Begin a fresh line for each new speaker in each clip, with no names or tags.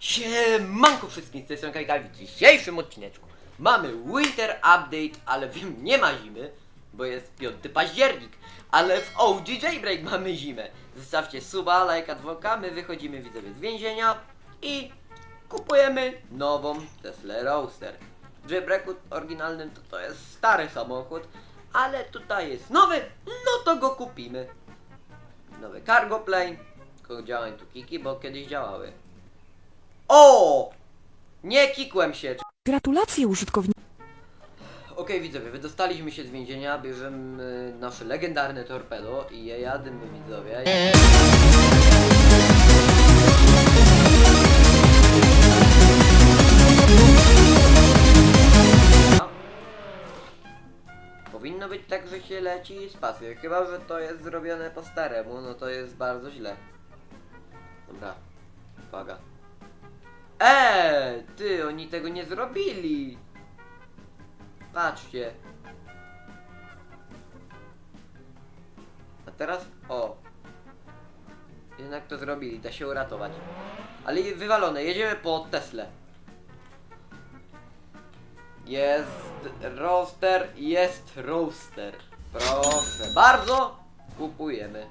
Siemanko wszystkim, z tej strony Kajkal. W dzisiejszym odcineczku mamy Winter Update, ale wiem, nie ma zimy, bo jest 5 październik, ale w OG Jailbreak mamy zimę. Zostawcie suba, lajka, dwoka, my wychodzimy widzowie z więzienia i kupujemy nową Tesla Roadster. W Jailbreaku oryginalnym to, to jest stary samochód, ale tutaj jest nowy, no to go kupimy. Nowy cargo plane, tylko działają tu kiki, bo kiedyś działały. O! Nie kikłem się.
Gratulacje użytkowniku.
Okej widzowie, wydostaliśmy się z więzienia, bierzemy nasze legendarne torpedo i je jadymy widzowie. Powinno być tak, że się leci pasy. Chyba, że to jest zrobione po staremu, no to jest bardzo źle. Dobra, uwaga. Ty, oni tego nie zrobili. Patrzcie. A teraz, o. Jednak to zrobili, da się uratować. Ale wywalone, jedziemy po Teslę. Jest roster, jest roster. Proszę bardzo, kupujemy.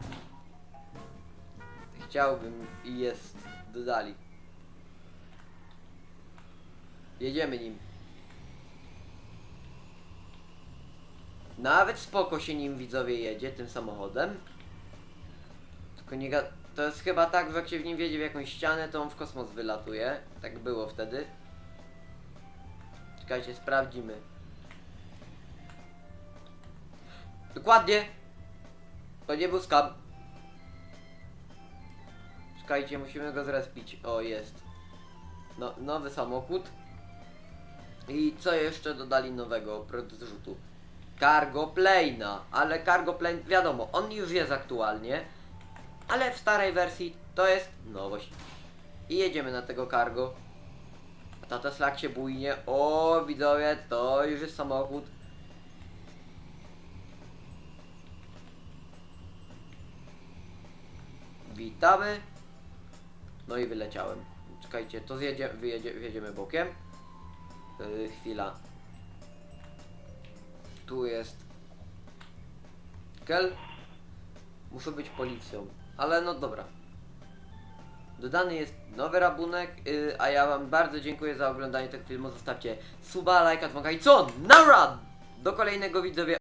Chciałbym i jest, dodali. Jedziemy nim. Nawet spoko się nim widzowie jedzie, tym samochodem. Tylko nie ga... To jest chyba tak, że jak się w nim wiedzie w jakąś ścianę, to on w kosmos wylatuje. Tak było wtedy. Czekajcie, sprawdzimy. Dokładnie! To nie był skam. Czekajcie, musimy go zrespić. O, jest. No, nowy samochód. I co jeszcze dodali nowego oprócz zrzutu? Cargo Plane'a, ale Cargo Plane, wiadomo, on już jest aktualnie, ale w starej wersji to jest nowość. I jedziemy na tego cargo. Ta Tesla się bujnie, o widzowie, to już jest samochód. Witamy. No i wyleciałem. Czekajcie, to zjedzie, wyjedzie, wjedziemy bokiem. Yy, chwila. Tu jest. Kel. Muszę być policją. Ale no dobra. Dodany jest nowy rabunek, yy, a ja wam bardzo dziękuję za oglądanie tego filmu. Zostawcie suba, lajka, dzwonka i co? Nara! Do kolejnego widzowie.